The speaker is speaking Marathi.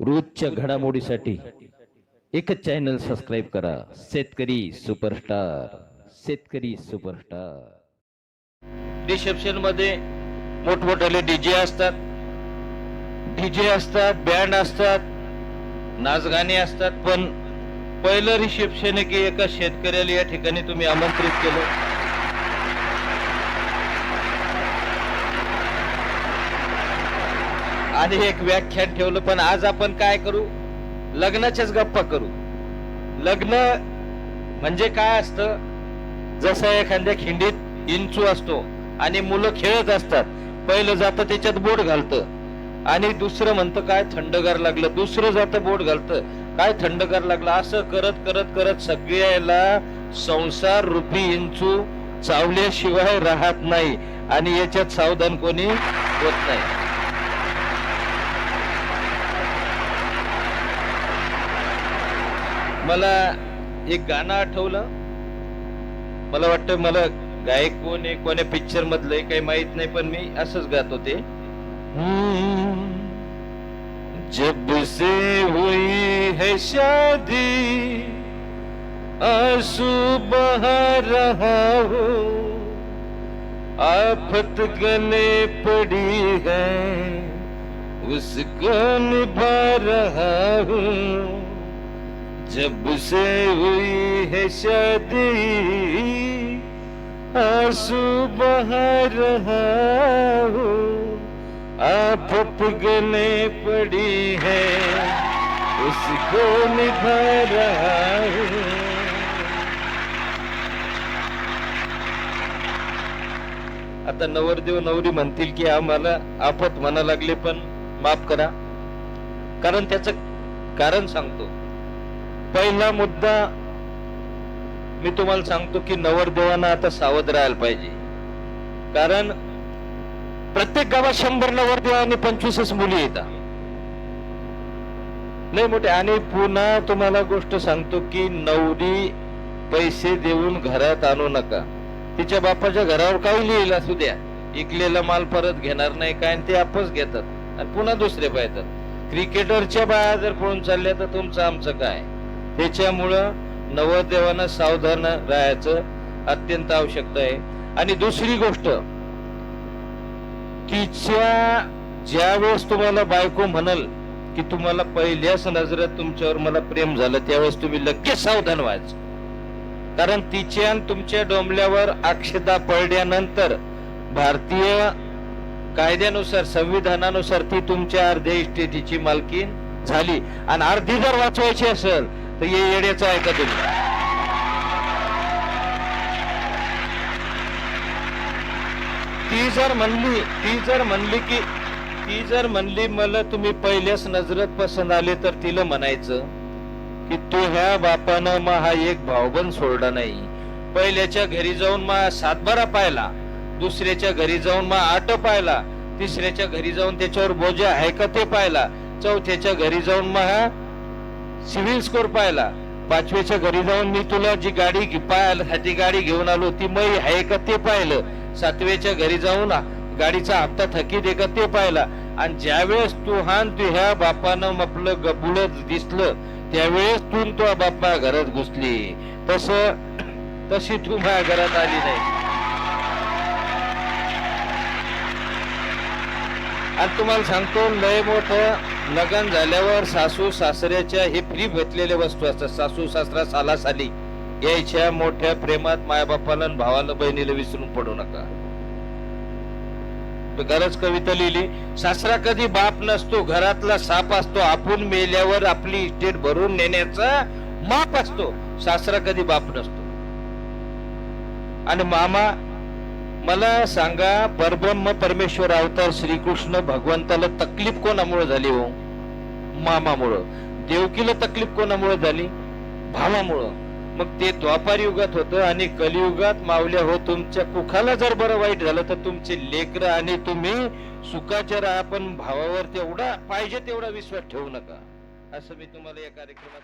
रोजच्या घडामोडीसाठी एकच चॅनल सबस्क्राईब करा. शेतकरी सुपरस्टार शेतकरी सुपरस्टार रिसेप्शनमध्ये मोठमोठाले डीजे असतात. डीजे असतात बँड असतात नाचगाणे असतात. पण पहिलं रिसेप्शन आहे की एका शेतकऱ्याला या ठिकाणी तुम्ही आमंत्रित केलं. आणि एक व्याख्यान ठेवलं पण आज आपण काय करू? लग्नाच्याच गप्पा करू. लग्न म्हणजे काय असतं? जसं एखाद्या खिंडीत इंचू असतो आणि मुलं खेळत असतात. पहिलं जातं त्याच्यात बोट घालतं. आणि दुसरं म्हणतं काय? थंडगार लागलं. दुसरं जातं बोट घालतं. काय थंडगार लागलं? असं करत करत करत सगळ्याला संसार रूपी इंचू चावल्याशिवाय राहत नाही. आणि याच्यात सावधान कोणी होत नाही. मला एक गाणं आठवलं. मला वाटतं मला गायक कोण आहे, कोण्या पिक्चर मधलं काही माहित नाही, पण मी असंच गात होते. जब से हुई है शादी, आँसू बहा रहा हूँ, आफत गले पड़ी है, उसको निभा रहा हूँ। जब से हुई है शादी आंसू बहा रहा हूँ आफत गले पड़ी है उसको निभा रहा हूँ। आता नवरदेव नवरी म्हणतील की आम्हाला आपत म्हणा लागले पण माफ करा. कारण त्याच कारण सांगतो. पहिला मुद्दा मी तुम्हाला सांगतो की नवरदेवांना आता सावध राहायला पाहिजे. कारण प्रत्येक गावात शंभर नवरदेव आणि पंचवीसच मुली येतात. नाही मोठे. आणि पुन्हा तुम्हाला गोष्ट सांगतो की नवरी पैसे देऊन घरात आणू नका. तिच्या बापाच्या घरावर काही लिहिलं असू द्या. इकलेला माल परत घेणार नाही काय आणि ते आपच घेतात. आणि पुन्हा दुसरे पाहतात. क्रिकेटरच्या बाया जर पळून चालल्या तर तुमचं आमचं काय? त्याच्यामुळं नवरदेवानं सावधान राहायचं अत्यंत आवश्यकता आहे. आणि दुसरी गोष्ट तिच्या ज्या वेळेस तुम्हाला बायको म्हणल की तुम्हाला पहिल्याच नजरेत तुमच्यावर मला प्रेम झालं त्यावेळेस तुम्ही लगेच सावधान व्हायचं. कारण तिच्या आणि तुमच्या डोंबल्यावर अक्षता पडल्यानंतर भारतीय कायद्यानुसार संविधानानुसार ती तुमच्या अर्ध्या इस्टेटीची मालकीन झाली. आणि अर्धी जर वाचवायची असेल तर ये येड्याचं ऐका तुम्ही? ती जर म्हणली ती जर म्हणली की ती जर म्हणली मला तुम्ही पहिल्याच नजरेत पसंत आले तर तिला म्हणायचं की तू ह्या बापानं मा हा एक भावबंद सोडला नाही. पहिल्याच्या घरी जाऊन मा सातबारा पाहिला दुसऱ्याच्या घरी जाऊन मा आठ पाहिला तिसऱ्याच्या घरी जाऊन त्याच्यावर बोजा आहे का ते पाहिला चौथ्याच्या घरी जाऊन मा हा सिव्हिल स्कोर पाहिला. पाचवेच्या घरी जाऊन मी तुला जी गाडी घे- गाडी घेऊन आलो ती मै आहे का ते पाहिलं. सातवेच्या घरी जाऊन गाडीचा हप्ता थकीत आहे का ते पाहिला. आणि ज्यावेळेस तू हान तू ह्या बापानं आपलं गबुलत दिसलं त्यावेळेस तू तो बाप्पा घरात घुसली. तस तशी तू माझ्या घरात आली नाही. आणि तुम्हाला सांगतो लय मोठं लग्न झाल्यावर सासू सासऱ्याच्या हे फ्री भेटलेल्या वस्तू असतात. सासू सासरा साला साली यायच्या मोठ्या प्रेमात मायाबापाला आणि भावाला बहिणीला विसरून पडू नका. गरज कविता लिहिली. सासरा कधी बाप नसतो घरातला साप असतो आपण मेल्यावर आपली इस्टेट भरून नेण्याचा माप असतो. सासरा कधी बाप नसतो. आणि मामा मला सांगा परब्रह्म परमेश्वर अवतार श्रीकृष्ण भगवंताला तकलीफ कोणामुळे झाली हो? मामामुळं. देवकीला तकलीफ कोणामुळे झाली? भावामुळं. मग ते द्वापार युगात होतं आणि कलियुगात मावल्या हो तुमच्या कुखाला जर बरं वाईट झालं तर तुमचे लेकर आणि तुम्ही सुखाच्या राहा पण भावावर तेवढा पाहिजे तेवढा विश्वास ठेवू नका. असं मी तुम्हाला या कार्यक्रमात